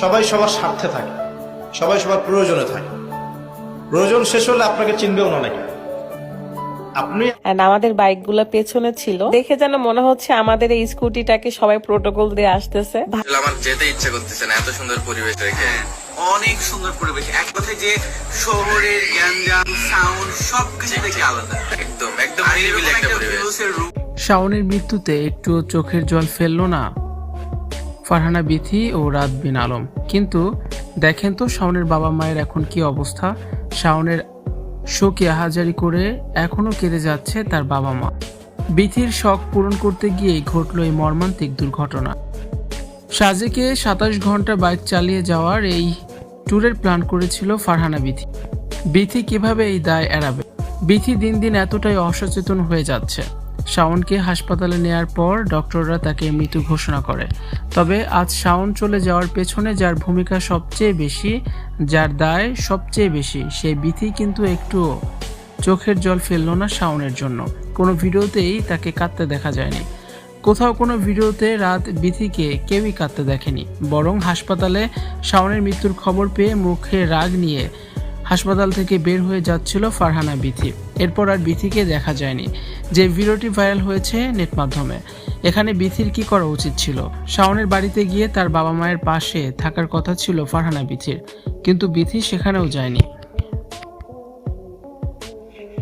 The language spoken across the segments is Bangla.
সবাই সবার স্বার্থে থাকে। সবাই সবার প্রয়োজনে থাকে। প্রয়োজন শেষ হলে আপনাকে চিনবেও না নাকি? আপনি আমাদের বাইকগুলো পেছনে ছিল। দেখে যেন মনে হচ্ছে আমাদের এই স্কুটিটাকে সবাই প্রোটোকল দিয়ে আসতেছে। আমার যেতে ইচ্ছে করতেছে না এত সুন্দর পরিবেশ রেখে হ্যাঁ, অনেক সুন্দর পরিবেশ। এক কথায় যে শহরের গ্যাঞ্জাম সাউন্ড সবকিছু থেকে আলাদা। একদম একদম শাওনের মৃত্যুতে একটু চোখের জল ফেলল না। ফারহানা বিথি ও রাত বিন আলম। কিন্তু দেখেন তো শাওনের বাবা মায়ের এখন কি অবস্থা। শাওনের শোকে হাজারি করে এখনও কেঁদে যাচ্ছে তার বাবা মা। বিথির শখ পূরণ করতে গিয়েই ঘটল এই মর্মান্তিক দুর্ঘটনা। সাজেকে সাতাশ ঘণ্টা বাইক চালিয়ে যাওয়ার এই ট্যুরের প্ল্যান করেছিল ফারহানা বিথি। বিথি কীভাবে এই দায় এড়াবে? বিথি দিন দিন এতটাই অসচেতন হয়ে যাচ্ছে। শাওনকে হাসপাতালে নেয়ার পর ডক্টররা তাকে মৃত ঘোষণা করে। তবে আজ শাওন চলে যাওয়ার পেছনে যার ভূমিকা সবচেয়ে বেশি, যার দায় সবচেয়ে বেশি সেই বিথি কিন্তু একটুও। চোখের জল ফেলল না শাওনের জন্য। কোনো ভিডিওতেই তাকে কাঁদতে দেখা যায়নি। কোথাও কোনো ভিডিওতে রাত বিথিকে কেউই কাঁদতে দেখেনি। বরং হাসপাতালে শাওনের মৃত্যুর খবর পেয়ে মুখে রাগ নিয়ে হাসপাতাল থেকে বের হয়ে যাচ্ছিল ফারহানা বিথি। এরপর আর বিথিকে দেখা যায়নি। যে ভিডিওটি ভাইরাল হয়েছে নেট মাধ্যমে। এখানে বিথির কি করা উচিত ছিল? শাওনের বাড়িতে গিয়ে তার বাবা মায়ের পাশে থাকার কথা ছিল ফারহানা বিথির। কিন্তু বিথি সেখানেও যায়নি।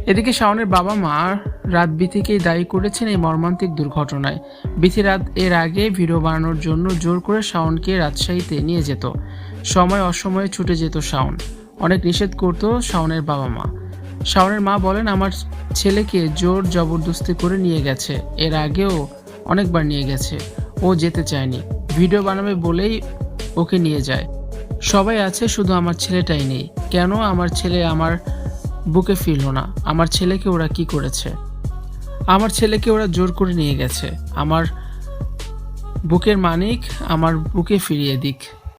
এদিকে শাওনের বাবা মা রাত বিথিকেই দায়ী করেছেন এই মর্মান্তিক দুর্ঘটনায়। বিথি রাত এর আগে ভিডিও বানানোর জন্য জোর করে শাওনকে রাজশাহীতে নিয়ে যেত। সময় অসময়ে ছুটে যেত শাওন। অনেক নিষেধ করত শাওনের বাবা মা। শাওনের মা বলেন, আমার ছেলেকে জোর জবরদস্তি করে নিয়ে গেছে। এর আগেও অনেকবার নিয়ে গেছে। ও যেতে চায়নি। ভিডিও বানাবে বলেই ওকে নিয়ে যায়। সবাই আছে, শুধু আমার ছেলেটাই নেই। কেন আমার ছেলে আমার বুকে ফিরল না? আমার ছেলেকে ওরা কি করেছে? আমার ছেলেকে ওরা জোর করে নিয়ে গেছে। আমার বুকের মানিক আমার বুকে ফিরিয়ে দিক।